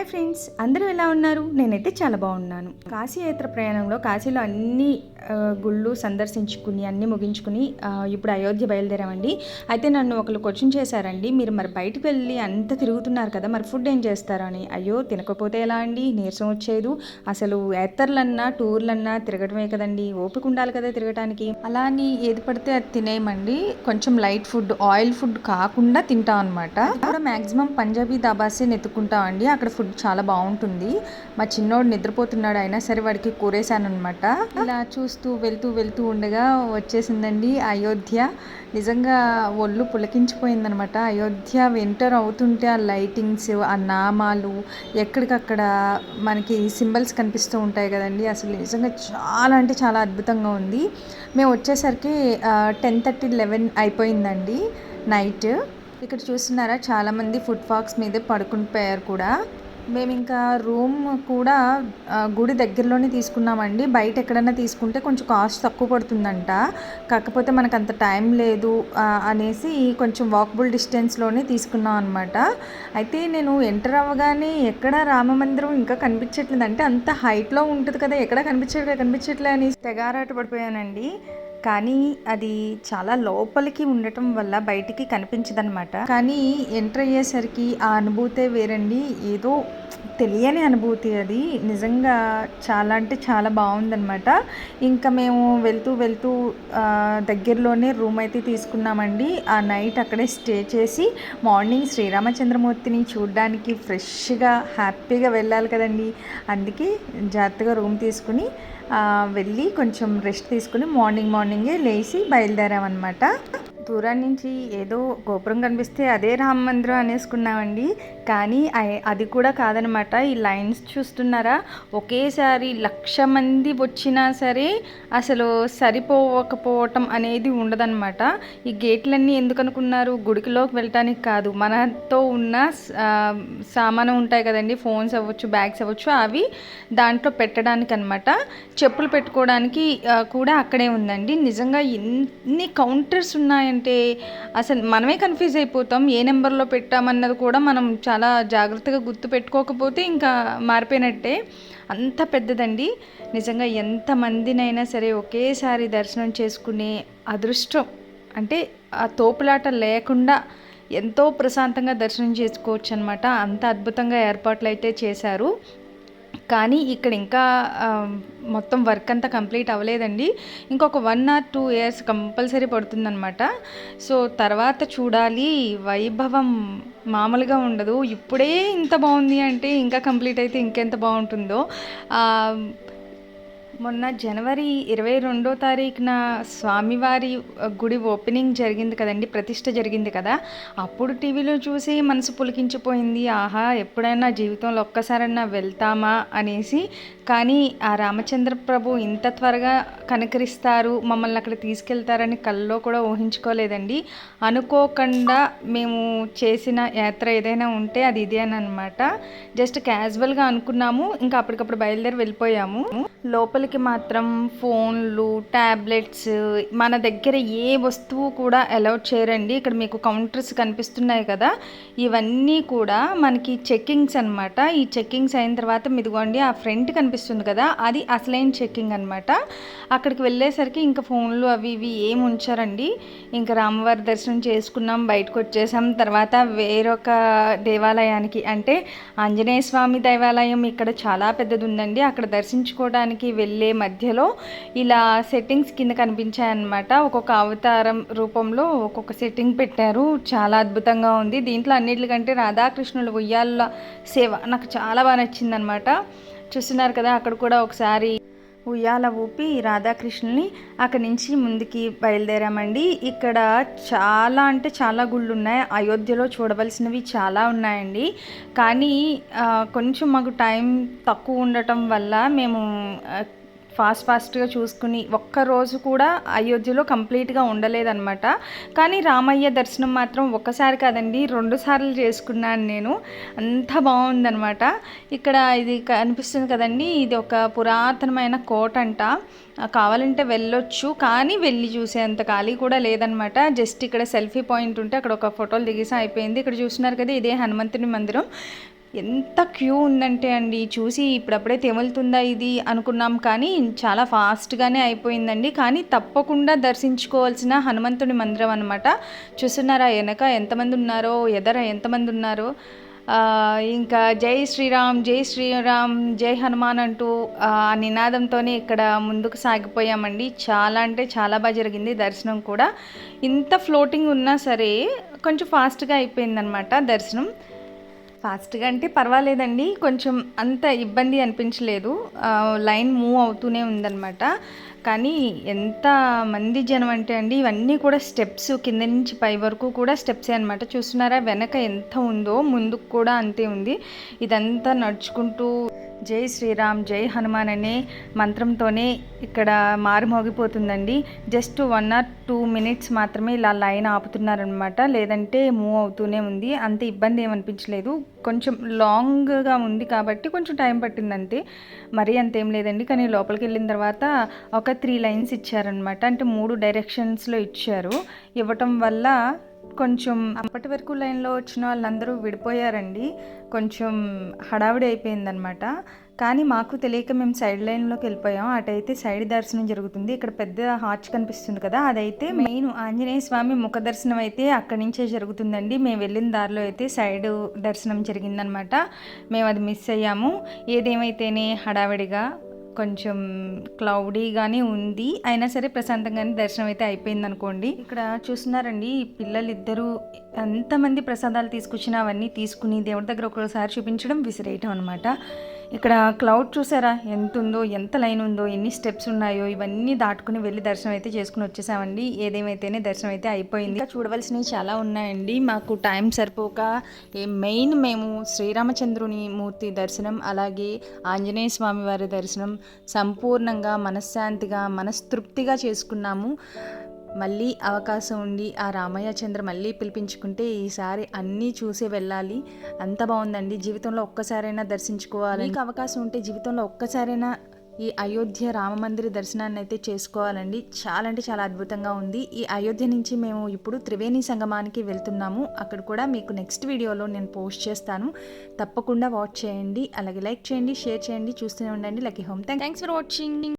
Hi friends అందరూ ఎలా ఉన్నారు? నేనైతే చాలా బాగున్నాను. కాశీయాత్ర ప్రయాణంలో కాశీలో అన్ని గుళ్ళు సందర్శించుకుని అన్ని ముగించుకుని ఇప్పుడు అయోధ్య బయలుదేరామండి. అయితే నన్ను ఒకరు క్వశ్చన్ చేశారండి మీరు మరి బయటకు వెళ్ళి అంత తిరుగుతున్నారు కదా మరి ఫుడ్ ఏం చేస్తారని అయ్యో తినకపోతే ఎలా అండి? నీరసం వచ్చేదు. అసలు ఎత్తర్లన్నా టూర్లన్నా తిరగడమే కదండి. ఓపిక ఉండాలి కదా తిరగటానికి. అలా అని ఏది పడితే అది తినేయమండి. కొంచెం లైట్ ఫుడ్ ఆయిల్ ఫుడ్ కాకుండా తింటాం అనమాట కూడా మాక్సిమం పంజాబీ దాబాసే నెత్తుకుంటామండి అక్కడ ఫుడ్ చాలా బాగుంటుంది. మా చిన్నోడు నిద్రపోతున్నాడు అయినా సరే వాడికి కూరేశాను అనమాట ఇలా చూస్తూ వెళ్తూ వెళ్తూ ఉండగా వచ్చేసిందండి అయోధ్య. నిజంగా ఒళ్ళు పులకించిపోయిందనమాట. అయోధ్య వింటర్ అవుతుంటే ఆ లైటింగ్స్ ఆ నామాలు ఎక్కడికక్కడ మనకి సింబల్స్ కనిపిస్తూ ఉంటాయి కదండి. అసలు నిజంగా చాలా అంటే చాలా అద్భుతంగా ఉంది. మేము వచ్చేసరికి టెన్ థర్టీ లెవెన్ అయిపోయిందండి నైట్. ఇక్కడ చూస్తున్నారా చాలామంది ఫుడ్ ఫాక్స్ మీదే పడుకుని పోయారు కూడా. మేము ఇంకా రూమ్ కూడా గుడి దగ్గరలోనే తీసుకున్నామండి. బయట ఎక్కడైనా తీసుకుంటే కొంచెం కాస్ట్ తక్కువ పడుతుందంట. కాకపోతే మనకు అంత టైం లేదు అనేసి కొంచెం వాకబుల్ డిస్టెన్స్లోనే తీసుకున్నాం అనమాట అయితే నేను ఎంటర్ అవ్వగానే ఎక్కడ రామ మందిరం ఇంకా కనిపించట్లేదు. అంటే అంత హైట్లో ఉంటుంది కదా ఎక్కడ కనిపించట్లే కనిపించట్లే అని తెగారాట పడిపోయానండి. కానీ అది చాలా లోపలికి ఉండటం వల్ల బయటికి కనిపించదనమాట కానీ ఎంటర్ అయ్యేసరికి ఆ అనుభూతే వేరండి. ఏదో తెలియని అనుభూతి అది. నిజంగా చాలా అంటే చాలా బాగుందనమాట ఇంకా మేము వెళ్తూ వెళ్తూ దగ్గరలోనే రూమ్ అయితే తీసుకున్నామండి. ఆ నైట్ అక్కడే స్టే చేసి మార్నింగ్ శ్రీరామచంద్రమూర్తిని చూడడానికి ఫ్రెష్గా హ్యాపీగా వెళ్ళాలి కదండి. అందుకే జాగ్రత్తగా రూమ్ తీసుకుని వెళ్ళి కొంచెం రెస్ట్ తీసుకుని మార్నింగ్ మార్నింగే లేచి బయలుదేరామన్నమాట. దూరం నుంచి ఏదో గోపురం కనిపిస్తే అదే రామ మందిరం అనేసుకున్నామండి. కానీ అది కూడా కాదనమాట. ఈ లైన్స్ చూస్తున్నారా? ఒకేసారి లక్ష మంది వచ్చినా సరే అసలు సరిపోకపోవటం అనేది ఉండదన్నమాట ఈ గేట్లన్నీ ఎందుకు అనుకున్నారు? గుడికిలోకి వెళ్ళటానికి కాదు. మనతో ఉన్న సామానం ఉంటాయి కదండి. ఫోన్స్ అవ్వచ్చు బ్యాగ్స్ అవ్వచ్చు అవి దాంట్లో పెట్టడానికి అనమాట చెప్పులు పెట్టుకోవడానికి కూడా అక్కడే ఉందండి. నిజంగా ఎన్ని కౌంటర్స్ అంటే అసలు మనమే కన్ఫ్యూజ్ అయిపోతాం ఏ నెంబర్లో పెట్టామన్నది కూడా మనం చాలా జాగ్రత్తగా గుర్తు పెట్టుకోకపోతే ఇంకా మారిపోయినట్టే. అంత పెద్దదండి. నిజంగా ఎంతమందినైనా సరే ఒకేసారి దర్శనం చేసుకునే అదృష్టం. అంటే ఆ తోపులాట లేకుండా ఎంతో ప్రశాంతంగా దర్శనం చేసుకోవచ్చు అనమాట అంత అద్భుతంగా ఏర్పాట్లు అయితే చేశారు. కానీ ఇక్కడ ఇంకా మొత్తం వర్క్ అంతా కంప్లీట్ అవ్వలేదండి. ఇంకొక one or two years compulsory పడుతుందన్నమాట. So తర్వాత చూడాలి. వైభవం మామూలుగా ఉండదు. ఇప్పుడే ఇంత బాగుంది అంటే ఇంకా కంప్లీట్ అయితే ఇంకెంత బాగుంటుందో. మొన్న జనవరి ఇరవై రెండో తారీఖున స్వామివారి గుడి ఓపెనింగ్ జరిగింది కదండి ప్రతిష్ట జరిగింది కదా అప్పుడు టీవీలో చూసి మనసు పులికించిపోయింది. ఆహా ఎప్పుడైనా జీవితంలో ఒక్కసారన్నా వెళ్తామా అనేసి కానీ ఆ రామచంద్ర ప్రభు ఇంత త్వరగా కనకరిస్తారు మమ్మల్ని అక్కడ తీసుకెళ్తారని కల్లో కూడా ఊహించుకోలేదండి. అనుకోకుండా మేము చేసిన యాత్ర ఏదైనా ఉంటే అది ఇదే అని అనమాట జస్ట్ క్యాజువల్గా అనుకున్నాము ఇంకా అప్పటికప్పుడు బయలుదేరి వెళ్ళిపోయాము. లోపలికి మాత్రం ఫోన్లు ట్యాబ్లెట్స్ మన దగ్గర ఏ వస్తువు కూడా అలౌట్ చేయరండి. ఇక్కడ మీకు కౌంటర్స్ కనిపిస్తున్నాయి కదా. ఇవన్నీ కూడా మనకి చెక్కింగ్స్ అన్నమాట. ఈ చెక్కింగ్స్ అయిన తర్వాత మిదిగోండి ఆ ఫ్రంట్ కనిపిస్తుంది కదా. అది అసలైన చెక్కింగ్ అనమాట అక్కడికి వెళ్ళేసరికి ఇంకా ఫోన్లు అవి ఇవి ఏం ఉంచారండి. ఇంకా రామవారి దర్శనం చేసుకున్నాం బయటకు వచ్చేసాం. తర్వాత వేరొక దేవాలయానికి అంటే ఆంజనేయ స్వామి దేవాలయం ఇక్కడ చాలా పెద్దది ఉందండి అక్కడ దర్శించుకోవడానికి వెళ్ళి మధ్యలో ఇలా సెట్టింగ్స్ కింద కనిపించాయన్నమాట. ఒక్కొక్క అవతారం రూపంలో ఒక్కొక్క సెట్టింగ్ పెట్టారు. చాలా అద్భుతంగా ఉంది. దీంట్లో అన్నిటికంటే రాధాకృష్ణుల ఉయ్యాల సేవ నాకు చాలా బాగా నచ్చిందనమాట చూస్తున్నారు కదా అక్కడ కూడా ఒకసారి ఉయ్యాల ఊపి రాధాకృష్ణుని అక్కడి నుంచి ముందుకి బయలుదేరామండి. ఇక్కడ చాలా అంటే చాలా గుళ్ళు ఉన్నాయి అయోధ్యలో చూడవలసినవి చాలా ఉన్నాయండి. కానీ కొంచెం మాకు టైం తక్కువ ఉండటం వల్ల మేము ఫాస్ట్ ఫాస్ట్గా చూసుకుని ఒక్క రోజు కూడా అయోధ్యలో కంప్లీట్గా ఉండలేదన్నమాట. కానీ రామయ్య దర్శనం మాత్రం ఒక్కసారి కాదండి రెండు సార్లు చేసుకున్నాను నేను. అంత బాగుందనమాట ఇక్కడ ఇది కనిపిస్తుంది కదండి ఇది ఒక పురాతనమైన కోట అంట. కావాలంటే వెళ్ళొచ్చు కానీ వెళ్ళి చూసేంత ఖాళీ కూడా లేదనమాట జస్ట్ ఇక్కడ సెల్ఫీ పాయింట్ ఉంటే అక్కడ ఒక ఫోటోలు దిగేసి అయిపోయింది. ఇక్కడ చూస్తున్నారు కదా ఇదే హనుమంతుని మందిరం. ఎంత క్యూ ఉందంటే అండి చూసి ఇప్పుడప్పుడే తెములుతుందా ఇది అనుకున్నాం కానీ చాలా ఫాస్ట్గానే అయిపోయిందండి. కానీ తప్పకుండా దర్శించుకోవాల్సిన హనుమంతుని మందిరం అనమాట చూస్తున్నారా వెనక ఎంతమంది ఉన్నారో ఎదర ఎంతమంది ఉన్నారో. ఇంకా జై శ్రీరామ్ జై శ్రీరామ్ జై హనుమాన్ అంటూ ఆ నినాదంతోనే ఇక్కడ ముందుకు సాగిపోయామండి. చాలా అంటే చాలా బాగా జరిగింది దర్శనం కూడా. ఇంత ఫ్లోటింగ్ ఉన్నా సరే కొంచెం ఫాస్ట్గా అయిపోయిందనమాట దర్శనం. ఫాస్ట్గా అంటే పర్వాలేదండి. కొంచెం అంత ఇబ్బంది అనిపించలేదు. లైన్ మూవ్ అవుతూనే ఉందన్నమాట. కానీ ఎంత మంది జనం అంటే అండి ఇవన్నీ కూడా స్టెప్స్ కింద నుంచి పై వరకు కూడా స్టెప్సే అనమాట చూస్తున్నారా వెనక ఎంత ఉందో ముందుకు కూడా అంతే ఉంది. ఇదంతా నడుచుకుంటూ జై శ్రీరామ్ జై హనుమాన్ అనే మంత్రంతోనే ఇక్కడ మారుమోగిపోతుందండి. Just one or two minutes మాత్రమే ఇలా లైన్ ఆపుతున్నారనమాట లేదంటే మూవ్ అవుతూనే ఉంది. అంత ఇబ్బంది ఏమనిపించలేదు. కొంచెం లాంగ్గా ఉంది కాబట్టి కొంచెం టైం పట్టింది అంతే మరీ అంతేం లేదండి కానీ లోపలికి వెళ్ళిన తర్వాత ఒక త్రీ లైన్స్ ఇచ్చారనమాట అంటే మూడు డైరెక్షన్స్లో ఇచ్చారు. ఇవ్వటం వల్ల కొంచెం అప్పటి వరకు లైన్లో వచ్చిన వాళ్ళందరూ విడిపోయారండి. కొంచెం హడావిడి అయిపోయిందనమాట కానీ మాకు తెలియక మేము సైడ్ లైన్లోకి వెళ్ళిపోయాం. అటైతే సైడ్ దర్శనం జరుగుతుంది. ఇక్కడ పెద్ద హార్చ్ కనిపిస్తుంది కదా అదైతే మెయిన్ ఆంజనేయ స్వామి ముఖ దర్శనం అయితే అక్కడి నుంచే జరుగుతుందండి. మేము వెళ్ళిన దారిలో అయితే సైడ్ దర్శనం జరిగిందనమాట మేము అది మిస్ అయ్యాము. ఏదేమైతేనే హడావిడిగా కొంచెం క్లౌడీగానే ఉంది. అయినా సరే ప్రశాంతంగానే దర్శనం అయితే అయిపోయింది అనుకోండి ఇక్కడ చూస్తున్నారండి పిల్లలిద్దరూ పిల్లలు ఎంతమంది ప్రసాదాలు తీసుకొచ్చినా అవన్నీ తీసుకుని దేవుడి దగ్గర ఒక్కొక్కసారి చూపించడం విసిరేయటం అనమాట ఇక్కడ క్లౌడ్ చూసారా? ఎంత ఉందో ఎంత లైన్ ఉందో ఎన్ని స్టెప్స్ ఉన్నాయో ఇవన్నీ దాటుకుని వెళ్ళి దర్శనం అయితే చేసుకుని వచ్చేసామండి. ఏదేమైతేనే దర్శనం అయితే అయిపోయింది. ఇంకా చూడవలసినవి చాలా ఉన్నాయండి. మాకు టైం సరిపోక మెయిన్ మేము శ్రీరామచంద్రుని మూర్తి దర్శనం అలాగే ఆంజనేయ స్వామి వారి దర్శనం సంపూర్ణంగా మనశ్శాంతిగా మనస్తృప్తిగా చేసుకున్నాము. మళ్ళీ అవకాశం ఉండి ఆ రామయ్య చంద్ర మళ్ళీ పిలిపించుకుంటే ఈసారి అన్నీ చూసే వెళ్ళాలి. అంత బాగుందండి. జీవితంలో ఒక్కసారైనా దర్శించుకోవాలి మీకు అవకాశం ఉంటే జీవితంలో ఒక్కసారైనా ఈ అయోధ్య రామ మందిర దర్శనాన్ని అయితే చేసుకోవాలండి. చాలా అంటే చాలా అద్భుతంగా ఉంది. ఈ అయోధ్య నుంచి మేము ఇప్పుడు త్రివేణి సంగమానికి వెళ్తున్నాము. అక్కడ కూడా మీకు నెక్స్ట్ వీడియోలో నేను పోస్ట్ చేస్తాను. తప్పకుండా వాచ్ చేయండి. అలాగే లైక్ చేయండి షేర్ చేయండి చూస్తూనే ఉండండి. Lucky home. Thanks for watching